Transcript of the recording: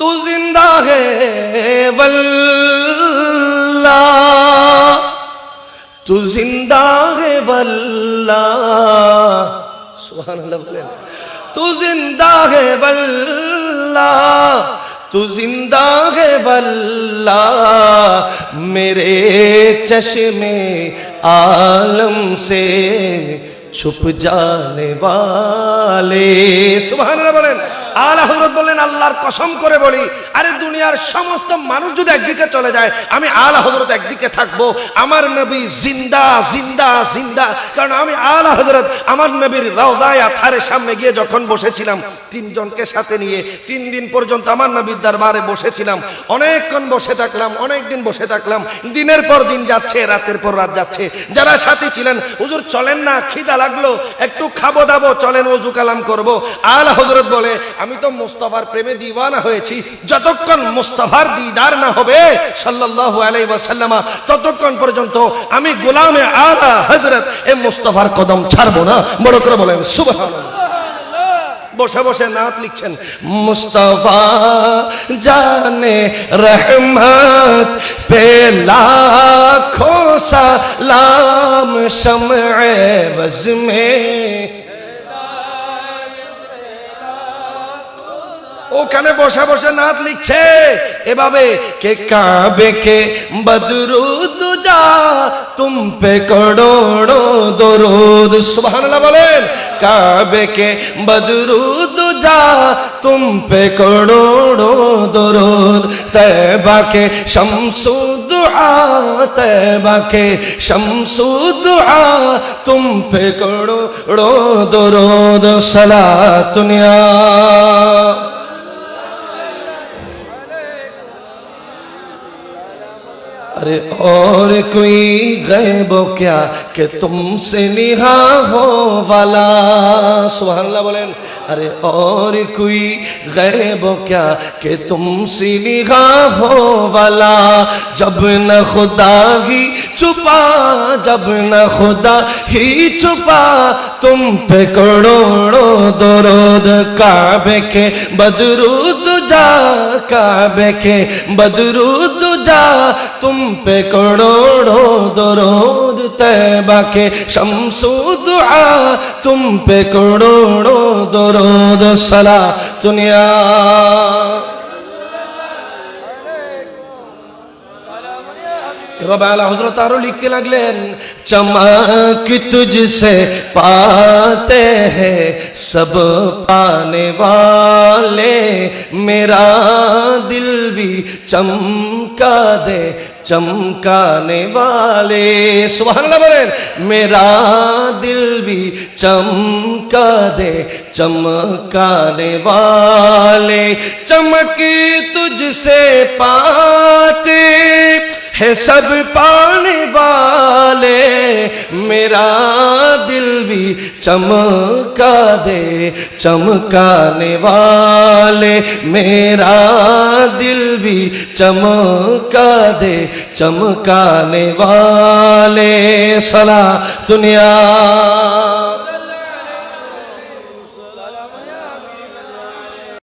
तू ज़िंदा है वल्ला तू ज़िंदा है वल्ला सुहान बोले। तू ज़िंदा है वल्ला तू ज़िंदा है वल्ला मेरे चश्मे आलम से छुप जाने वाले। सुबह बोले। আল্লাহ হযরত বললেন, আল্লাহর কসম করে বলি, আরে দুনিয়ার সমস্ত মানুষ যদি একদিকে চলে যায়, আমি আলা হযরত একদিকে থাকব। আমার নবী জিন্দা জিন্দা জিন্দা। কারণ আমি আলা হযরত, আমার নবীর রওজায় আথারের সামনে গিয়ে যখন বসেছিলাম, তিনজনকে সাথে নিয়ে তিন দিন পর্যন্ত আমার নবীর দরবারে বসেছিলাম। অনেকক্ষণ বসে থাকলাম অনেক দিন বসে থাকলাম। দিনের পর দিন যাচ্ছে, রাতের পর রাত যাচ্ছে। যারা সাথে ছিলেন, হুজুর, চলেন না, খিদা লাগল, একটু খাব দাবো চলেন ওজু কালাম করব। আলা হজরত বলে, আমি তো মুস্তফার প্রেমে দিওয়ানা হয়েছি। যতক্ষণ মুস্তফার দিদার না হবে, সাল্লাল্লাহু আলাইহি ওয়াসাল্লামা, ততক্ষণ পর্যন্ত আমি গোলামে আলা হজরত এ মুস্তফার কদম ছাড়বো না। বড় করে বলেন, সুবহানাল্লাহ। বসে বসে নাত লিখছেন, মুস্তফা জানে রহমত পে লাখো সালাম শমএ ওখানে বসে বসে নাত লিখছে এভাবে কে কাবে কে বদরুদ যা তুম পে করোড়ো দরুদ সুবহানাল্লাহ বলেন কাবে কে বদরুদ যা তুম পে করোড়ো দরুদ তৈবা কে শমসু दुआ तैबा के शमसु दुआ तुम पे करोड़ो दरोद सला दुनिया अरे और कोई गैब क्या कि तुमसे निहा हो वाला सुभान अल्लाह बोलें अरे और कोई गैब क्या कि तुमसे निहा हो वाला जब न खुदा ही छुपा जब न खुदा ही छुपा तुम पे करोड़ों दरोद काबे के बदरूद जा काबे के बदरूद जा तुम पे करोड़ों दरोद तैबा के शमसू दुआ तुम पे करोड़ों दरोद सला दुनिया এভাবে আলা হজরত আরো লিখতে লাগলেন চমক তুঝসে পাতে हैं सब पाने वाले, मेरा दिल भी चमका दे, चमकाने वाले। अल्लाह बोलें, मेरा दिल भी चमका दे, चमकाने वाले। चमक तुझसे पाते है सब पाने वाले, मेरा दिल भी चमका दे, चमकाने वाले, मेरा दिल भी चमका दे, चमकाने वाले। सला दुनिया।